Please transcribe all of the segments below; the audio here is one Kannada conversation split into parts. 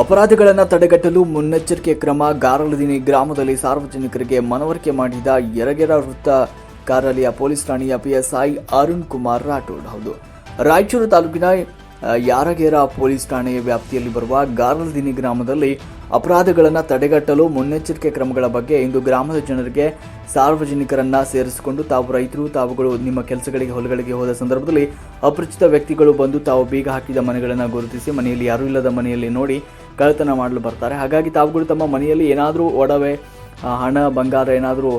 ಅಪರಾಧಗಳನ್ನು ತಡೆಗಟ್ಟಲು ಮುನ್ನೆಚ್ಚರಿಕೆ ಕ್ರಮ ಗಾರಲದಿನಿ ಗ್ರಾಮದಲ್ಲಿ ಸಾರ್ವಜನಿಕರಿಗೆ ಮನವರಿಕೆ ಮಾಡಿದ ಯರಗೆರ ವೃತ್ತ ಕಾರ್ಯಾಲಯ ಪೊಲೀಸ್ ಠಾಣೆಯ ಪಿಎಸ್ಐ ಅರುಣ್ ಕುಮಾರ್ ರಾಠೋಡ್. ಹೌದು. ರಾಯಚೂರು ತಾಲೂಕಿನ ಯಾರಗೇರ ಪೊಲೀಸ್ ಠಾಣೆಯ ವ್ಯಾಪ್ತಿಯಲ್ಲಿ ಬರುವ ಗಾರಲದಿನಿ ಗ್ರಾಮದಲ್ಲಿ ಅಪರಾಧಗಳನ್ನು ತಡೆಗಟ್ಟಲು ಮುನ್ನೆಚ್ಚರಿಕೆ ಕ್ರಮಗಳ ಬಗ್ಗೆ ಇಂದು ಗ್ರಾಮದ ಜನರಿಗೆ ಸಾರ್ವಜನಿಕರನ್ನ ಸೇರಿಸಿಕೊಂಡು ತಾವು ರೈತರು, ತಾವುಗಳು ನಿಮ್ಮ ಕೆಲಸಗಳಿಗೆ, ಹೊಲಗಳಿಗೆ ಹೋದ ಸಂದರ್ಭದಲ್ಲಿ ಅಪರಿಚಿತ ವ್ಯಕ್ತಿಗಳು ಬಂದು ತಾವು ಬೀಗ ಹಾಕಿದ ಮನೆಗಳನ್ನು ಗುರುತಿಸಿ ಮನೆಯಲ್ಲಿ ಯಾರೂ ಇಲ್ಲದ ಮನೆಯಲ್ಲಿ ನೋಡಿ ಕಳ್ಳತನ ಮಾಡಲು ಬರ್ತಾರೆ. ಹಾಗಾಗಿ ತಾವುಗಳು ತಮ್ಮ ಮನೆಯಲ್ಲಿ ಏನಾದರೂ ಒಡವೆ ಹಣ, ಬಂಗಾರ ಏನಾದರೂ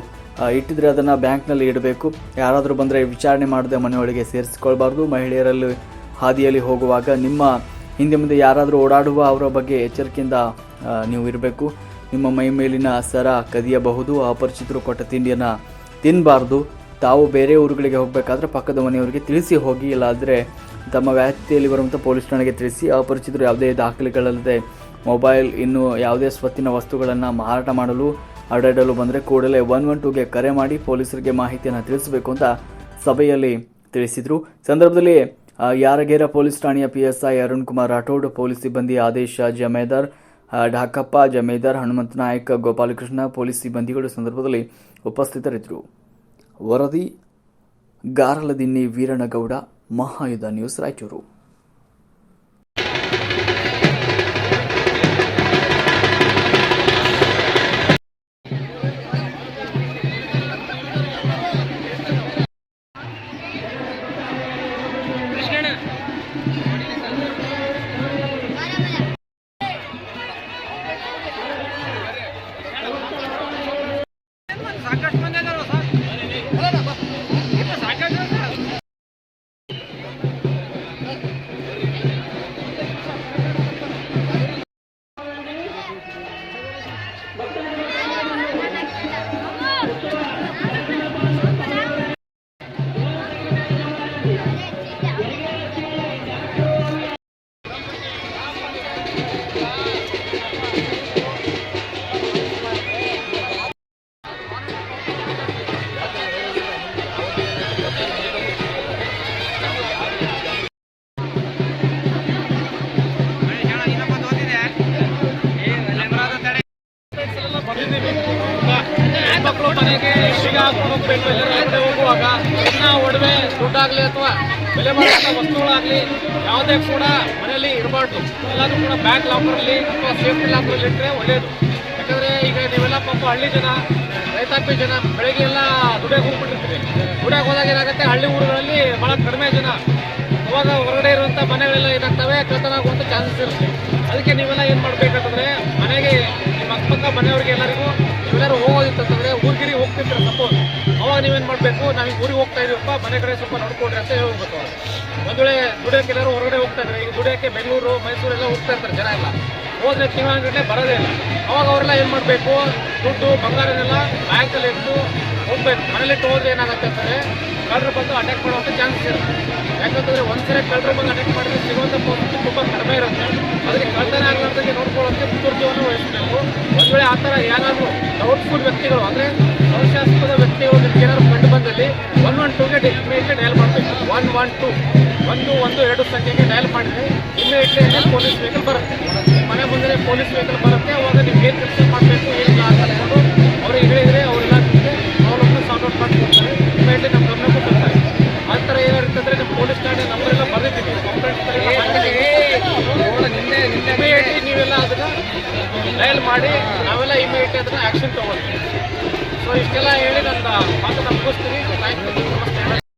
ಇಟ್ಟಿದ್ರೆ ಅದನ್ನು ಬ್ಯಾಂಕ್ನಲ್ಲಿ ಇಡಬೇಕು. ಯಾರಾದರೂ ಬಂದರೆ ವಿಚಾರಣೆ ಮಾಡದೆ ಮನೆಯೊಳಗೆ ಸೇರಿಸಿಕೊಳ್ಬಾರ್ದು. ಮಹಿಳೆಯರಲ್ಲಿ ಹಾದಿಯಲ್ಲಿ ಹೋಗುವಾಗ ನಿಮ್ಮ ಹಿಂದೆ ಮುಂದೆ ಯಾರಾದರೂ ಓಡಾಡುವ ಅವರ ಬಗ್ಗೆ ಎಚ್ಚರಿಕೆಯಿಂದ ನೀವು ಇರಬೇಕು. ನಿಮ್ಮ ಮೈ ಮೇಲಿನ ಸರ ಕದಿಯಬಹುದು. ಅಪರಿಚಿತರು ಕೊಟ್ಟ ತಿಂಡಿಯನ್ನು ತಿನ್ನಬಾರ್ದು ತಾವು ಬೇರೆ ಊರುಗಳಿಗೆ ಹೋಗಬೇಕಾದ್ರೆ ಪಕ್ಕದ ಮನೆಯವರಿಗೆ ತಿಳಿಸಿ ಹೋಗಿ, ಇಲ್ಲಾದರೆ ತಮ್ಮ ವ್ಯಾಪ್ತಿಯಲ್ಲಿ ಬರುವಂಥ ಪೊಲೀಸ್ ಠಾಣೆಗೆ ತಿಳಿಸಿ, ಅಪರಿಚಿತರು ಯಾವುದೇ ದಾಖಲೆಗಳಲ್ಲದೆ ಮೊಬೈಲ್ ಇನ್ನು ಯಾವುದೇ ಸ್ವತ್ತಿನ ವಸ್ತುಗಳನ್ನು ಮಾರಾಟ ಮಾಡಲು ಅಡ್ಡಾಡಲು ಬಂದರೆ ಕೂಡಲೇ ಒನ್ ಒನ್ ಟೂಗೆ ಕರೆ ಮಾಡಿ ಪೊಲೀಸರಿಗೆ ಮಾಹಿತಿಯನ್ನು ತಿಳಿಸಬೇಕು ಅಂತ ಸಭೆಯಲ್ಲಿ ತಿಳಿಸಿದರು. ಸಂದರ್ಭದಲ್ಲಿ ಯಾರಗೇರ ಪೊಲೀಸ್ ಠಾಣೆಯ P S I Arun Kumar Rathod, police ಸಿಬ್ಬಂದಿ ಆದೇಶ ಜಮೇದಾರ್ ಢಾಕಪ್ಪ ಜಮೇದಾರ್, ಹನುಮಂತ ನಾಯಕ್, ಗೋಪಾಲಕೃಷ್ಣ ಪೊಲೀಸ್ ಸಿಬ್ಬಂದಿಗಳು ಸಂದರ್ಭದಲ್ಲಿ ಉಪಸ್ಥಿತರಿದ್ದರು. ವರದಿ, ಗಾರಲದಿನ್ನಿ ವೀರನಗೌಡ, ಮಹಾಯುಧ ನ್ಯೂಸ್ ರಾಯಚೂರು. ಸಾಕಷ್ಟು ಹಾಕೊಂಡು ಹೋಗ್ಬೇಕು ಹೋಗುವಾಗ ಚಿನ್ನ ಒಡವೆ ದುಡ್ಡಾಗಲಿ ಅಥವಾ ಬೆಲೆ ಬಾಳುವಂಥ ವಸ್ತುಗಳಾಗ್ಲಿ ಯಾವುದೇ ಕೂಡ ಮನೆಯಲ್ಲಿ ಇರಬಾರ್ದು. ಎಲ್ಲಾದರೂ ಕೂಡ ಬ್ಯಾಂಕ್ ಲಾಕರಲ್ಲಿ ಅಥವಾ ಸೇಫ್ಟಿ ಲಾಕರಲ್ಲಿ ಇಟ್ಟರೆ ಒಳ್ಳೆಯದು ಯಾಕಂದರೆ ಈಗ ನೀವೆಲ್ಲ ಪಾಪ ಹಳ್ಳಿ ಜನ, ರೈತಾಪಿ ಜನ, ಬೆಳಗ್ಗೆ ಎಲ್ಲ ದುಡಿಯೋಕೆ ಹೋಗ್ಬಿಟ್ಟಿರ್ತೀವಿ ದುಡಿಯೋಕೆ ಹೋದಾಗ ಏನಾಗುತ್ತೆ? ಹಳ್ಳಿ ಊರುಗಳಲ್ಲಿ ಭಾಳ ಕಡಿಮೆ ಜನ ಅವಾಗ ಹೊರಗಡೆ ಇರುವಂಥ ಮನೆಗಳೆಲ್ಲ ಏನಾಗ್ತವೆ ಕಳ್ತನ ಆಗುವಂಥ ಚಾನ್ಸಸ್ ಇರುತ್ತೆ. ಅದಕ್ಕೆ ನೀವೆಲ್ಲ ಏನು ಮಾಡ್ಬೇಕಂತಂದ್ರೆ ಮನೆಗೆ ನಿಮ್ಮ ಅಕ್ಕಪಕ್ಕ ಮನೆಯವ್ರಿಗೆ ಎಲ್ಲರಿಗೂ ನೀವೆಲ್ಲರೂ ಹೋಗೋದಿತ್ತಂತಂದ್ರೆ ನೀವೇನು ಮಾಡಬೇಕು? ನಾವು ಊರಿಗೆ ಹೋಗ್ತಾ ಇದೀವಪ್ಪ, ಮನೆ ಕಡೆ ಸ್ವಲ್ಪ ನೋಡ್ಕೊಡ್ರಿ ಅಂತ ಹೇಳ್ಬೇಕು. ಒಂದ್ ವೇಳೆ ದುಡಿಯೋಕೆ ಎಲ್ಲರೂ ಹೊರಗಡೆ ಹೋಗ್ತಾ ಇದ್ರೆ, ಈಗ ದುಡಿಯೋಕ್ಕೆ ಬೆಂಗಳೂರು, ಮೈಸೂರು ಎಲ್ಲ ಹೋಗ್ತಾ ಇರ್ತಾರೆ ಜನ ಎಲ್ಲ. ಹೋದ್ರೆ ತಿಂಗಳಗಟ್ಟಲೆ ಬರೋದೇ ಇಲ್ಲ. ಅವಾಗ ಅವರೆಲ್ಲ ಏನು ಮಾಡಬೇಕು? ದುಡ್ಡು, ಬಂಗಾರನೆಲ್ಲ ಬ್ಯಾಂಕಲ್ಲಿ ಇಟ್ಟು ಹೋಗ್ಬೇಕು. ಮನೇಲಿ ಇಟ್ಟು ಹೋದ್ರೆ ಏನಾಗುತ್ತೆ ಅಂದ್ರೆ ಕಳ್ಳರು ಬಂದು ಅಟ್ಯಾಕ್ ಮಾಡುವಂಥ ಚಾನ್ಸ್ ಇರುತ್ತೆ. ಯಾಕಂತಂದ್ರೆ ಒಂದ್ಸರಿ ಕಳ್ಳರು ಬಂದು ಅಟ್ಯಾಕ್ ಮಾಡಿದ್ರೆ ಸಿಗುವಂಥ ಪರಿಸ್ಥಿತಿ ತುಂಬ ಕಡಿಮೆ ಇರುತ್ತೆ. ಅದಕ್ಕೆ ಕಳ್ಳತನ ಆಗಲಾರ್ದಂಗೆ ನೋಡ್ಕೊಳ್ಳೋಕೆ ಮುತುರ್ಜವನ್ನು ವಹಿಸ್ಬೇಕು ಒಂದ್ ವೇಳೆ ಆ ಥರ ಏನಾದರೂ ಡೌಟ್ಫುಲ್ ವ್ಯಕ್ತಿಗಳು, ಅಂದರೆ ಸಂಶಯಾಸ್ಪದ ವ್ಯಕ್ತಿಗಳು ಬಂದಲ್ಲಿ ಒನ್ ಒನ್ ಟೂಗೆ ಇಮಿಡಿಯೇಟ್ಲಿ ಡಯಲ್ ಮಾಡಬೇಕು. ಒನ್ ಒನ್ ಟು ಒಂದು ಒಂದು ಎರಡು ಸಂಖ್ಯೆಗೆ ಡಯಲ್ ಮಾಡಿದ್ರೆ ಇಮಿಡಿಯೇಟ್ಲಿ ಪೊಲೀಸ್ ವೆಹಿಕಲ್ ಬರುತ್ತೆ. ಮನೆ ಮುಂದೆ ಪೊಲೀಸ್ ವೆಹಿಕಲ್ ಬರುತ್ತೆ. ಅವಾಗ ನಿಮ್ಗೆ ಏನು ಕೆಲಸ ಮಾಡಬೇಕು ಏನು ಅಂತ ಹೇಳ್ಕೊಂಡು ಅವ್ರಿಗೆ ಹೇಳಿದರೆ ಅವರೆಲ್ಲ ಅವ್ರನ್ನು ಸಾಲ್ವ್ ಔಟ್ ಮಾಡ್ಕೊಡ್ತಾರೆ ಇಮಿಡಿಯೇಟ್ಲಿ ನಮ್ಮ ಗಮನಕ್ಕೂ ಬರ್ತಾರೆ ಆ ಥರ ಏನಾಗುತ್ತೆ ಅಂದರೆ ನಿಮ್ಮ ಪೊಲೀಸ್ ಠಾಣೆ ನಂಬರ್ ಎಲ್ಲ ಬರೆದಿದ್ದೀವಿ. ಇಮಿಡಿಯೇಟ್ಲಿ ನೀವೆಲ್ಲ ಅದನ್ನು ಡಯಲ್ ಮಾಡಿ ನಾವೆಲ್ಲ ಇಮಿಡಿಯೇಟ್ಲಿ ಅದನ್ನು ಆ್ಯಕ್ಷನ್ ತಗೊಳ್ತೀವಿ. ಸೊ ಇಷ್ಟೆಲ್ಲ ಹೇಳಿ ನನ್ನ ಮಾತನ್ನ ಮುಗಿಸ್ತೀನಿ. Thank you